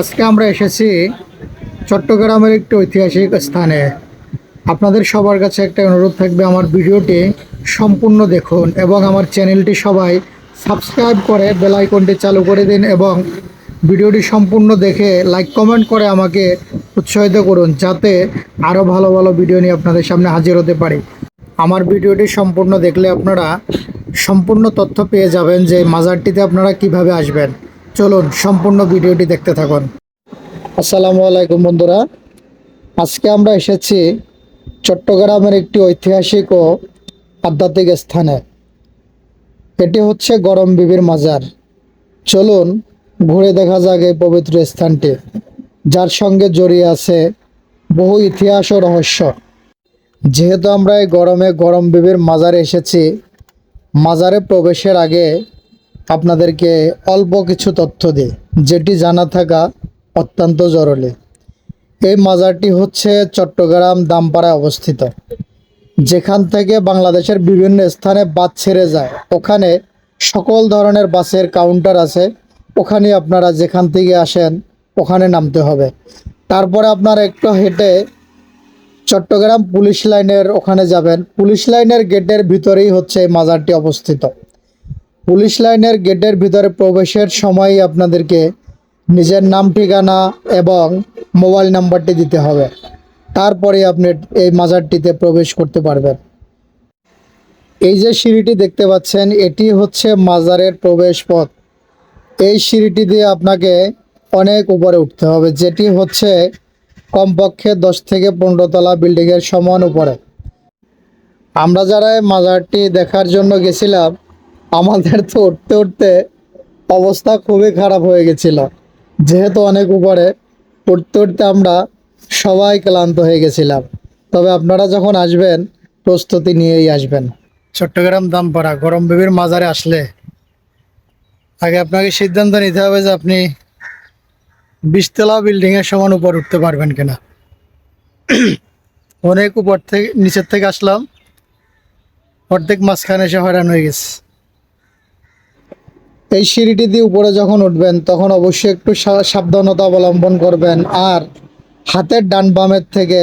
আজকে আমরা এসেছি চট্টগ্রামের একটি ঐতিহাসিক স্থানে। আপনাদের সবার কাছে একটা অনুরোধ থাকবে, আমার ভিডিওটি সম্পূর্ণ দেখুন এবং আমার চ্যানেলটি সবাই সাবস্ক্রাইব করে বেল আইকনটি চালু করে দিন এবং ভিডিওটি সম্পূর্ণ দেখে লাইক, কমেন্ট করে আমাকে উৎসাহিত করুন যাতে আরও ভালো ভালো ভিডিও নিয়ে আপনাদের সামনে হাজির হতে পারি। আমার ভিডিওটি সম্পূর্ণ দেখলে আপনারা সম্পূর্ণ তথ্য পেয়ে যাবেন যে মাজারটিতে আপনারা কীভাবে আসবেন। চলুন সম্পূর্ণ ভিডিওটি দেখতে থাকুন। আসসালামু আলাইকুম বন্ধুরা। আজকে আমরা এসেছি চট্টগ্রামের একটি ঐতিহাসিক ও আধ্যাত্মিক স্থানে। এটি হচ্ছে গরম বিবির মাজার। চলুন ঘুরে দেখা যাক এই পবিত্র স্থানটি, যার সঙ্গে জড়িয়ে আছে বহু ইতিহাস ও রহস্য। যেহেতু আমরা এই গরমে গরম বিবির মাজারে এসেছি, মাজারে প্রবেশের আগে আপনাদেরকে অল্প কিছু তথ্য দিই, যেটি জানা থাকা অত্যন্ত জরুরি। এই মাজারটি হচ্ছে চট্টগ্রাম দামপাড়ায় অবস্থিত, যেখান থেকে বাংলাদেশের বিভিন্ন স্থানে বাস ছেড়ে যায়। ওখানে সকল ধরনের বাসের কাউন্টার আছে ওখানে আপনারা যেখান থেকে আসেন, ওখানে নামতে হবে। তারপরে আপনার একটু হেঁটে চট্টগ্রাম পুলিশ লাইনের ওখানে যাবেন। পুলিশ লাইনের গেটের ভিতরেই হচ্ছে এই মাজারটি অবস্থিত। পুলিশ লাইনের গেটের ভিতরে প্রবেশের সময়ই আপনাদেরকে নিজের নাম, ঠিকানা এবং মোবাইল নাম্বারটি দিতে হবে। তারপরে আপনি এই মাজারটিতে প্রবেশ করতে পারবেন। এই যে সিঁড়িটি দেখতে পাচ্ছেন, এটি হচ্ছে মাজারের প্রবেশ পথ এই সিঁড়িটি দিয়ে আপনাকে অনেক উপরে উঠতে হবে, যেটি হচ্ছে কমপক্ষে দশ থেকে পনেরো তলা বিল্ডিংয়ের সমান উপরে। আমরা যারা মাজারটি দেখার জন্য গেছিলাম আমাদের তো উঠতে উঠতে অবস্থা খুবই খারাপ হয়ে গেছিল। যেহেতু অনেক উপরে, উঠতে উঠতে আমরা সবাই ক্লান্ত হয়ে গেছিলাম। তবে আপনারা যখন আসবেন, প্রস্তুতি নিয়েই আসবেন। চট্টগ্রাম দামপাড়া, গরম বেবির মাজারে আসলে। আগে আপনাকে সিদ্ধান্ত নিতে হবে যে আপনি বিশতলা বিল্ডিং এর সমান উপর উঠতে পারবেন কিনা। অনেক উপর থেকে, নিচের থেকে আসলাম। অর্ধেক মাঝখানে এসে হয়রান হয়ে গেছে। এই সিঁড়িটি দিয়ে উপরে যখন উঠবেন, তখন অবশ্যই একটু সাবধানতা অবলম্বন করবেন আর হাতের ডান বামের থেকে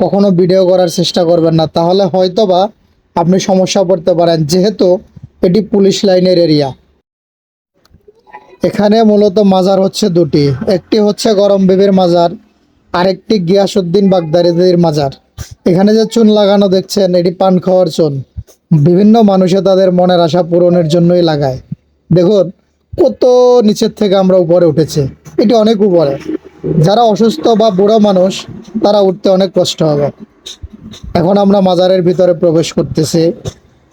কখনো ভিডিও করার চেষ্টা করবেন না। তাহলে হয়তোবা আপনি সমস্যা পড়তে পারেন, যেহেতু এটি পুলিশ লাইনের এরিয়া। এখানে মূলত মাজার হচ্ছে দুটি। একটি হচ্ছে গরম বেবির মাজার, আরেকটি গিয়াসুদ্দিন বাগদারিদের মাজার। এখানে যে চুন লাগানো দেখছেন, এটি পান খাওয়ার চুন। বিভিন্ন মানুষে তাদের মনের আশা পূরণের জন্যই লাগায়। দেখুন কত নিচের থেকে আমরা উপরে উঠেছি। এটি অনেক উপরে। যারা অসুস্থ বা বুড়ো মানুষ, তারা উঠতে অনেক কষ্ট হবে। এখন আমরা মাজারের ভিতরে প্রবেশ করতেছি।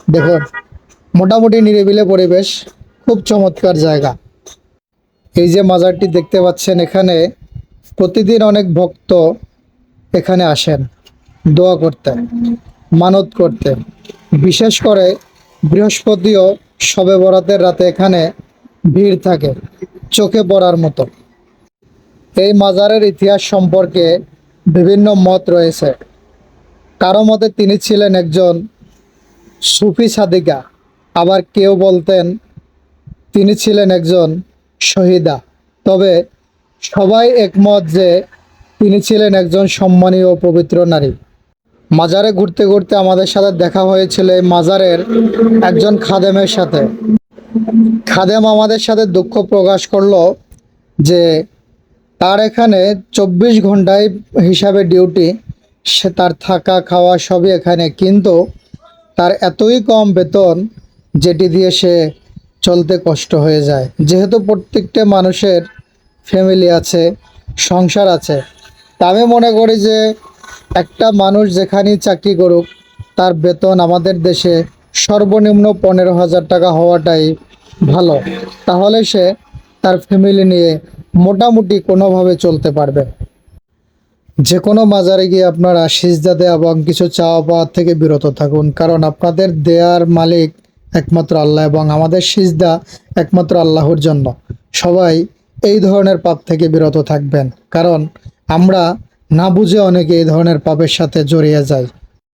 দেখুন মোটামুটি নিরিবিলে পরিবেশ, খুব চমৎকার জায়গা। এই যে মাজারটি দেখতে পাচ্ছেন এখানে, প্রতিদিন অনেক ভক্ত এখানে আসেন, দোয়া করতে মানত করতে বিশেষ করে বৃহস্পতি ও শবে বরাতের রাতে এখানে ভিড় থাকে, চোখে পড়ার মতো। এই মাজারের ইতিহাস সম্পর্কে বিভিন্ন মত রয়েছে। কারও মতে তিনি ছিলেন একজন সুফি সাদিকা, আবার কেউ বলতেন তিনি ছিলেন একজন শহীদা। তবে সবাই একমত যে তিনি ছিলেন একজন সম্মানীয় পবিত্র নারী। মাজারে ঘুরতে ঘুরতে আমাদের সাথে দেখা হয়েছিল এই মাজারের একজন খাদেমের সাথে। খাদেম আমাদের সাথে দুঃখ প্রকাশ করল যে তার এখানে চব্বিশ ঘন্টায় হিসাবে ডিউটি, সে তার থাকা, খাওয়া সবই এখানে। কিন্তু তার এতই কম বেতন যেটি দিয়ে সে চলতে কষ্ট হয়ে যায়। যেহেতু প্রত্যেকটা মানুষের ফ্যামিলি আছে, সংসার আছে, তা আমি মনে করি যে একটা মানুষ যেখানেই চাকরি করুক, তার বেতন আমাদের দেশে সর্বনিম্ন পনেরো হাজার টাকা হওয়াটাই ভালো। তাহলে সে তার ফ্যামিলি নিয়ে মোটামুটি কোনোভাবে চলতে পারবে। যে কোনো মাজারে গিয়ে আপনারা সিজদা দেওয়া এবং কিছু চাওয়া পাওয়ার থেকে বিরত থাকুন, কারণ আপনাদের দেয়ার মালিক একমাত্র আল্লাহ এবং আমাদের সিজদা একমাত্র আল্লাহর জন্য। সবাই এই ধরনের পাপ থেকে বিরত থাকবেন, কারণ আমরা না বুঝে অনেকে এই ধরনের পাপের সাথে জড়িয়ে যাই